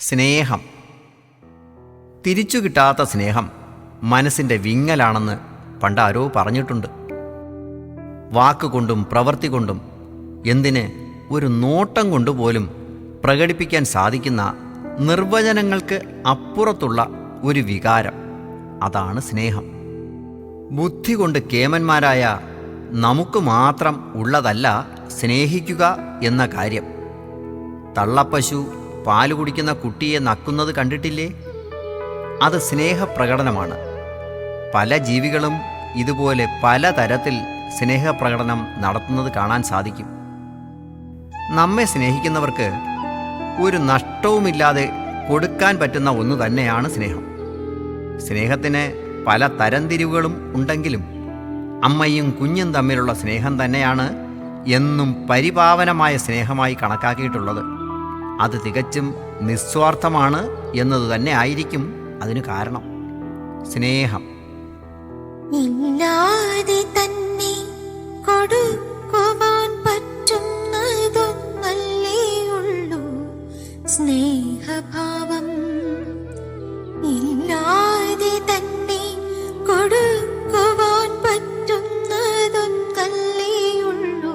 സ്നേഹം. തിരിച്ചു കിട്ടാത്ത സ്നേഹം മനസ്സിന്റെ വിങ്ങലാണെന്ന് പണ്ടാരോ പറഞ്ഞിട്ടുണ്ട്. വാക്കുകൊണ്ടും പ്രവൃത്തി കൊണ്ടും എന്തിന് ഒരു നോട്ടം കൊണ്ടുപോലും പ്രകടിപ്പിക്കാൻ സാധിക്കുന്ന നിർവചനങ്ങൾക്ക് അപ്പുറത്തുള്ള ഒരു വികാരം. അതാണ് സ്നേഹം. ബുദ്ധി കൊണ്ട് കേമന്മാരായ നമുക്ക് മാത്രം ഉള്ളതല്ല സ്നേഹിക്കുക എന്ന കാര്യം. തള്ളപ്പശു പാൽ കുടിക്കുന്ന കുട്ടിയെ നക്കുന്നത് കണ്ടിട്ടില്ലേ? അത് സ്നേഹപ്രകടനമാണ്. പല ജീവികളും ഇതുപോലെ പല തരത്തിൽ സ്നേഹപ്രകടനം നടത്തുന്നത് കാണാൻ സാധിക്കും. നമ്മെ സ്നേഹിക്കുന്നവർക്ക് ഒരു നഷ്ടവുമില്ലാതെ കൊടുക്കാൻ പറ്റുന്ന ഒന്ന് തന്നെയാണ് സ്നേഹം. സ്നേഹത്തിന് പല തരംതിരിവുകളും ഉണ്ടെങ്കിലും അമ്മയും കുഞ്ഞും തമ്മിലുള്ള സ്നേഹം തന്നെയാണ് എന്നും പരിപാവനമായ സ്നേഹമായി കണക്കാക്കിയിട്ടുള്ളത്. അത് തികച്ചും നിസ്വാർത്ഥമാണ് എന്നത് തന്നെ ആയിരിക്കും അതിന് കാരണം. സ്നേഹം. ഇല്ലാതെ തന്നെ കൊടുക്കുവാൻ ഉള്ളൂ തന്നെ ഉള്ളൂ